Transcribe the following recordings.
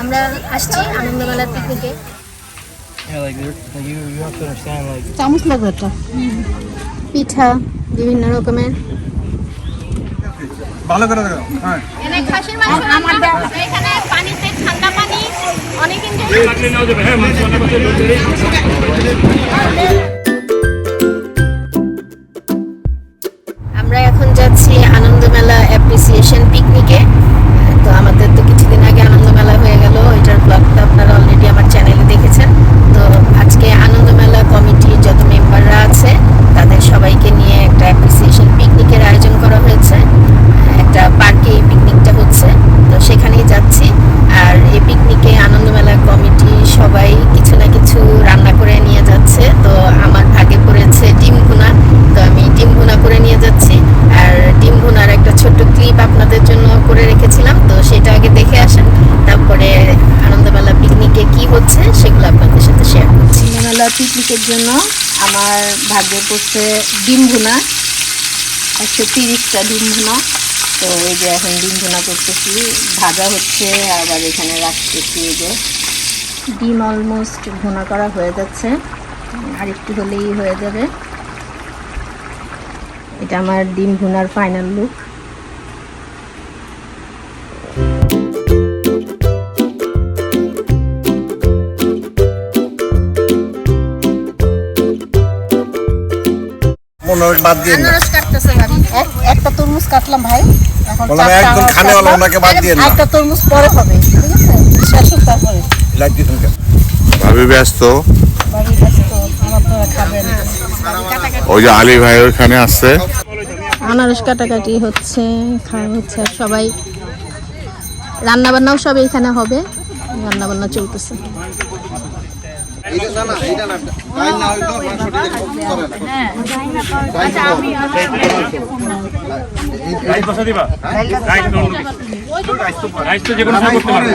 আমরা আসছি আনন্দমেলার পিকনিকে চামচ লাগবে একটা? পিঠা বিভিন্ন রকমের। ভালো করে দেখো হ্যাঁ। এখানে খাসির মাংস হচ্ছে। এখানে পানিতে ঠান্ডা পানি অনেক এনজয় আর ডিম ভুনার একটা ছোট্ট ক্লিপ আপনাদের জন্য করে রেখেছিলাম, তো সেটা আগে দেখে আসেন। তারপরে আনন্দমেলা পিকনিকে কি হচ্ছে সেগুলো আপনাদের সাথে শেয়ার করছি। পিকনিকের জন্য আমার ভাগ্যে পড়ছে ডিম ভুনা, একশো তিরিশটা ডিম ভুনা। তো এই যে এখন ডিম ভুনা করতেছি, ভাজা হচ্ছে, আবার এখানে রাখতেছি এই যে ডিম অলমোস্ট ভুনা করা হয়ে যাচ্ছে। আর একটু হলেই হয়ে যাবে। এটা আমার ডিম ভুনার ফাইনাল লুক বাদ দিয়ে একটা তরমুজ কাটলাম ভাই। এখন। ওনাকে বাদ দিয়েন না। একটা তরমুজ পরে হবে ঠিক আছে? শেষ হোক তারপরে লাইট দিতেন ভাবি ব্যস্ত আমার তো খাবেন ওই যে আলী ভাই ওখানে আসছে আনারস কাটাকাটি হচ্ছে খাওয়া হচ্ছে আর সবাই রান্না বান্নাও সব এখানে হবে রান্না বান্না চলতেছে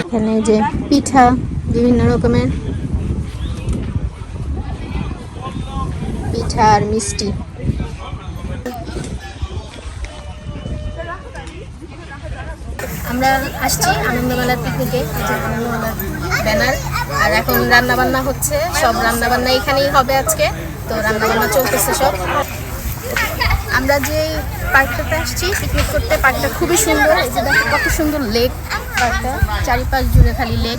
এখানে যে পিঠা বিভিন্ন রকমের পিঠা আর মিষ্টি। আমরা আসছি আনন্দমেলার পিকনিকে ব্যানার আর এখন রান্নাবান্না হচ্ছে, সব রান্নাবান্না এখানেই হবে আজকে। তো রান্নাবান্না চলতেছে সব। আমরা যে পার্কটাতে আসছি পিকনিক করতে, পার্কটা খুবই সুন্দর। এই যে কত সুন্দর লেক পার্কটা। চারিপাশ জুড়ে খালি লেক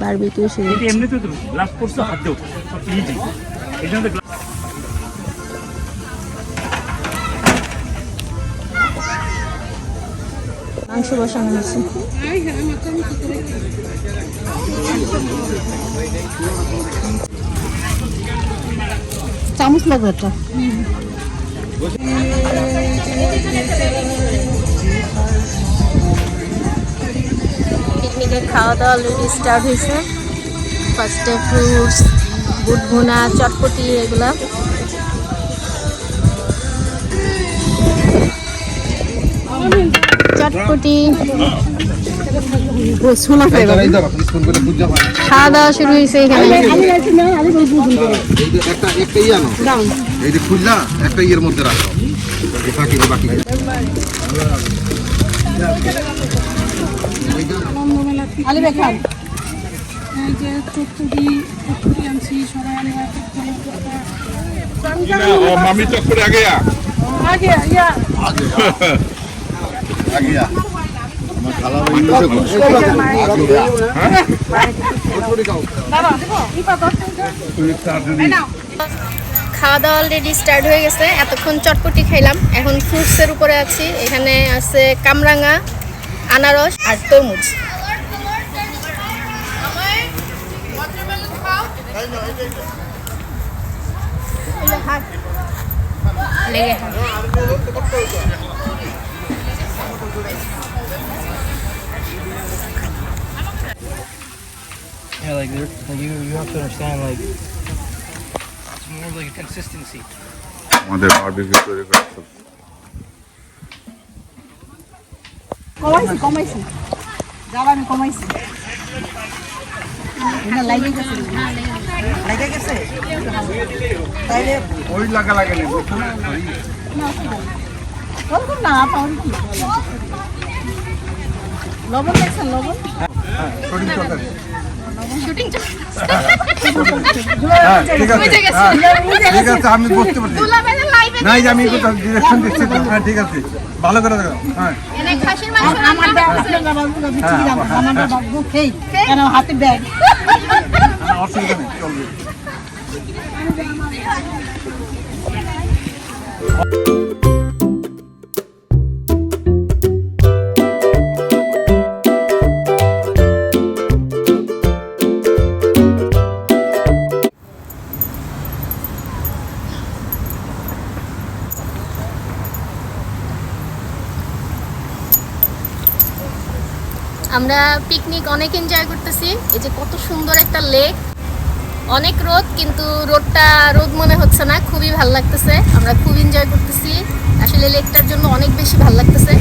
বারবিকিউ শুরু এটা এমনিতে তো লাস্ট কোর্সে হাত দেও ইজি মাংস বসানো হয়েছে। চামচ লাগবে একটা? পিকনিকের খাওয়া দাওয়া অলরেডি স্টার্ট হয়েছে ফার্স্টে ফ্রুটস বুট ভুনা চটপটি এগুলা। চটপটি। খাওয়া দাওয়া শুরু হয়েছে এখানে। একটা একটা ইয়ে আনো। এই যে খুললা একটা ইয়ের মধ্যে রাখো। বাকি বাকি খান। এই যে চটপুরি চটপুরি আনছি সবাই আমরা মামি চক্করে আগে আগে ইয়া। আগিয়া আমার খাওয়া দাওয়া অলরেডি স্টার্ট হয়ে গেছে। এতক্ষণ চটপটি খাইলাম। এখন ফ্রুটসের উপরে আছি। এখানে আছে কামরাঙা আনারস আর তরমুজ। লেগে হাত। yeah, like, they're- like you, you have to understand, like, it's more like a consistency. আমাদের বারবিকিউ তৈরি করতে কমাইছি কমাইছি জ্বালানি কমাইছি না লাগে গেছে লাগে গেছে তাইলে ওই লাগা লাগে না? ওরকম কি লবণ দেখছেন লবণ? হ্যাঁ ঠিক আছে। হ্যাঁ, ঠিক আছে আমি বুঝতে পারছি। নাই যে আমি ডিরেকশন দিচ্ছি হ্যাঁ ঠিক আছে। ভালো করে দেখো হ্যাঁ। খেই কেন হাতে ব্যাগ? অসুবিধা নেই চলবে। আমরা পিকনিক অনেক এনজয় করতেছি। এই যে কত সুন্দর একটা লেক অনেক রোদ, কিন্তু রোদটা, রোদ মনে হচ্ছে না, খুবই ভালো লাগতেছে। আমরা খুব এনজয় করতেছি। আসলে লেকটার জন্য অনেক বেশি ভালো লাগতেছে।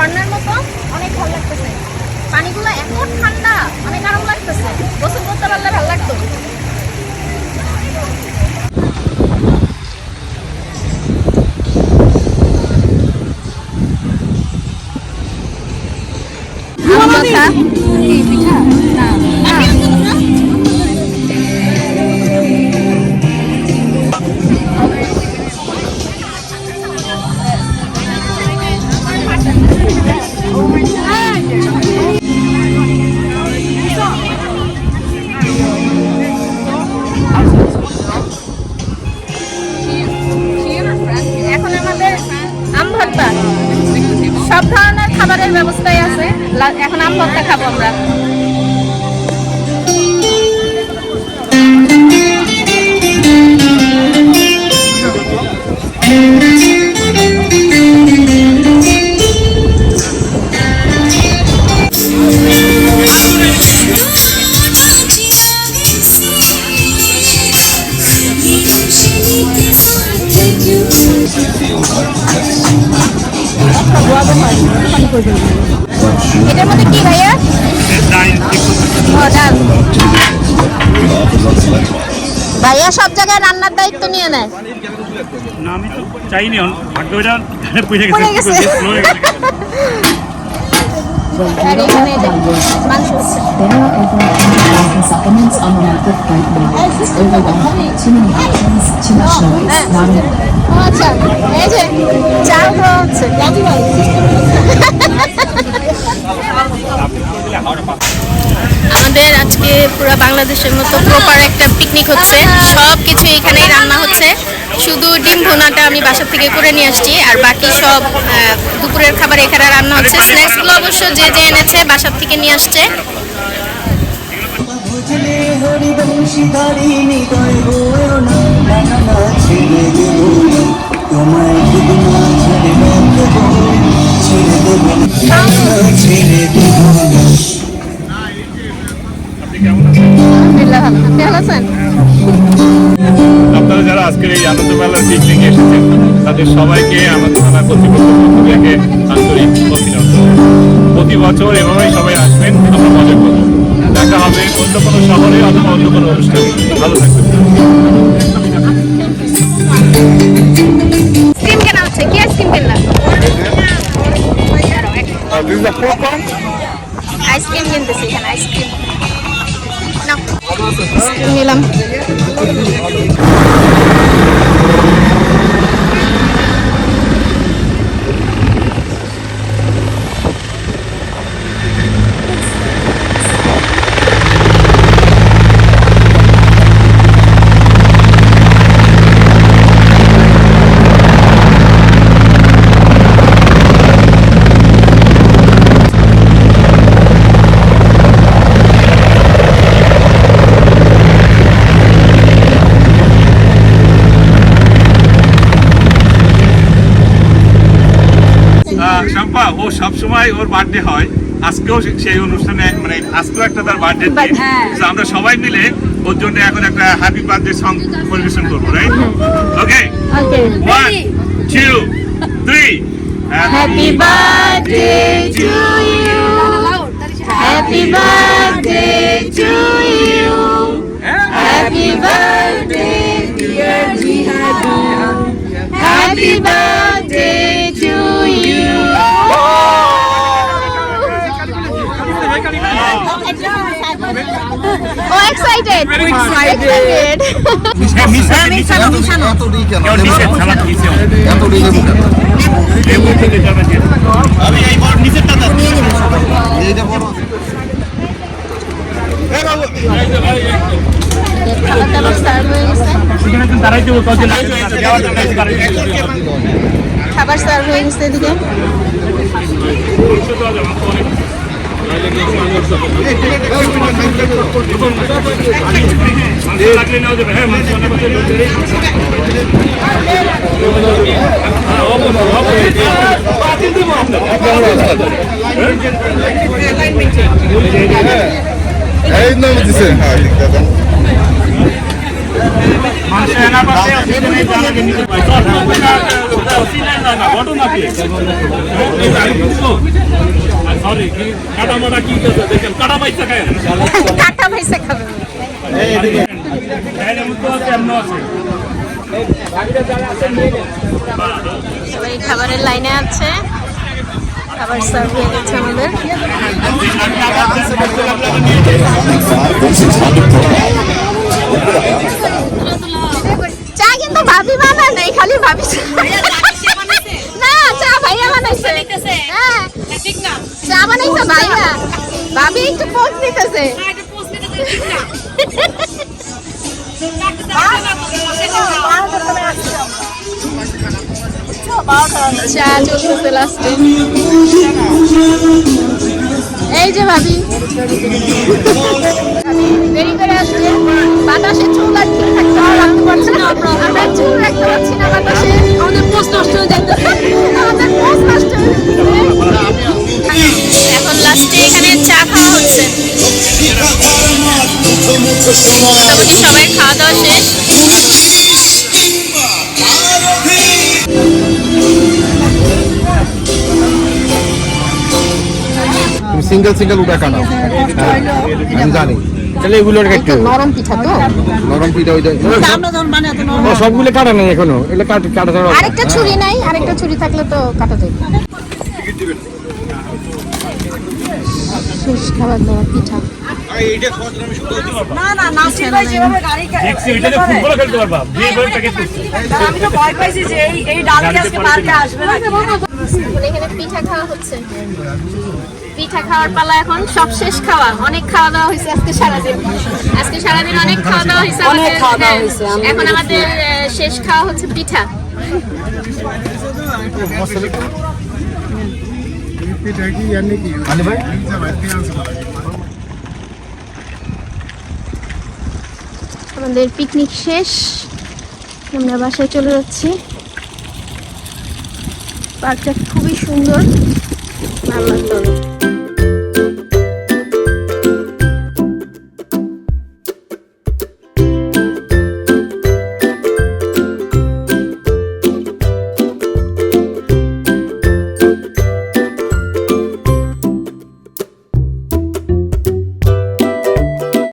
ঝর্ণার মতো অনেক ভালো লাগতেছে। পানিগুলো এত ঠান্ডা অনেক আরাম লাগতেছে। গোসল করতে পারলে ভালো লাগতো। পিঠা? মাথা আমরা ভাইয়া সব জায়গায় রান্নার দায়িত্ব নিয়ে নেয় না আমি তো চাইনি ভাগ্যটা পুজে পড়ে গেছে। আর এখানে এই যে মাংস হচ্ছে। There are over 1,000 supplements on the market right now. It's overwhelming. Too many options, too much noise, not enough. ও আচ্ছা এই যে চাল দেওয়া হচ্ছে আমাদের আজকে পুরো বাংলাদেশের মতো প্রপার একটা পিকনিক হচ্ছে। সব কিছু এখানেই রান্না হচ্ছে। শুধু ডিম ভুনাটা আমি বাসা থেকে করে নিয়ে আসছি, আর বাকি সব দুপুরের খাবার এখানে রান্না হচ্ছে। স্ন্যাক্সগুলো অবশ্য যে যে এনেছে বাসার থেকে নিয়ে আসছে। তোমায় আছেন? আপনারা যারা আজকের এই আনন্দ মেলার পিকনিকে এসেছেন তাদের সবাইকে আমাদের থানা কর্তৃপক্ষ পক্ষ থেকে আন্তরিক অভিনন্দন। প্রতি বছর এভাবেই সবাই আসবেন আমরা মজা করব। দেখা হবে অন্য কোনো শহরে অথবা অন্য কোনো অনুষ্ঠানে। ভালো থাকবেন। আইসক্রিম কিনতেছি এখানে আইসক্রিম আইসক্রিম নিলাম। সবসময় ওর বার্থডে হয়। আজকেও সেই অনুষ্ঠানে মানে আজকেও একটা তার বার্থডে আমরা সবাই মিলে ওর জন্য এখন একটা হ্যাপি বার্থডে সং পরিবেশন করব right okay okay one two three happy birthday to you happy birthday to you happy birthday dear জিহাদু নিচে ছাড়া নিচে এত ডি লেবু কেন আমি খাবার দাবার সার্ভ হয়ে গেছে। খাবার সার্ভ হয়ে গেছে এদিকে। এই নাম দিছে। হ্যাঁ সরি কাটা মাটা কি দেখেন কাটা পাইছে খায় কাটা ভাইসা খাবে সবাই খাবারের লাইনে আছে। খাবার সার্ভ হয়ে আমাদের। না চা ভাইয়া হ্যাঁ। ভাইয়া। ভাবি একটু পোস্ট নিতেছে চা লাস্টে এই যে ভাবি। দেরি করে আসছে। বাতাসে চুল আর ঠিক থাকতে রাখতে পারছে না আমরা চুল রাখতে পারছি না বাতাসে। আমাদের পোস্ট নষ্ট হয়ে যাচ্ছে। আমাদের পোস্ট নষ্ট এখন লাস্টে এখানে চা খাওয়া হচ্ছে। মোটামুটি সবাই খাওয়া দাওয়া শেষ। সিঙ্গেল সিঙ্গেল উঠা কাটা আমি জানি। তাহলে এগুলোর একটু নরম পিঠা তো? নরম পিঠা ওই আমরা যখন বানাই এত নরম। সবগুলো কাটা নাই এখনও। এগুলো কাট কাটা ছাড়া আরেকটা ছুরি নাই আরেকটা ছুরি থাকলে তো কাটা যাবে। শেষ খাবার দাবার পিঠা। না না নাসির ভাই যেভাবে গাড়ি কা- দেখছি এটাতে ফুটবল খেলতে পারবা। বিয়ে করে প্যাকেজ করছে দাদা, আমি তো ভয় পাইছি যে এই এই ডালকে আজকে পার্কে আসবে না এখানে পিঠা খাওয়া হচ্ছে। পিঠা খাওয়ার পালা এখন সব শেষ খাওয়া। অনেক খাওয়া দাওয়া হয়েছে আজকে সারাদিন। আজকে সারাদিন অনেক খাওয়া দাওয়া হয়েছে আমাদের হ্যাঁ, এখন আমাদের শেষ খাওয়া হচ্ছে পিঠা। আমাদের পিকনিক শেষ। আমরা বাসায় চলে যাচ্ছি। পার্কটা খুবই সুন্দর। ভালো লাগল।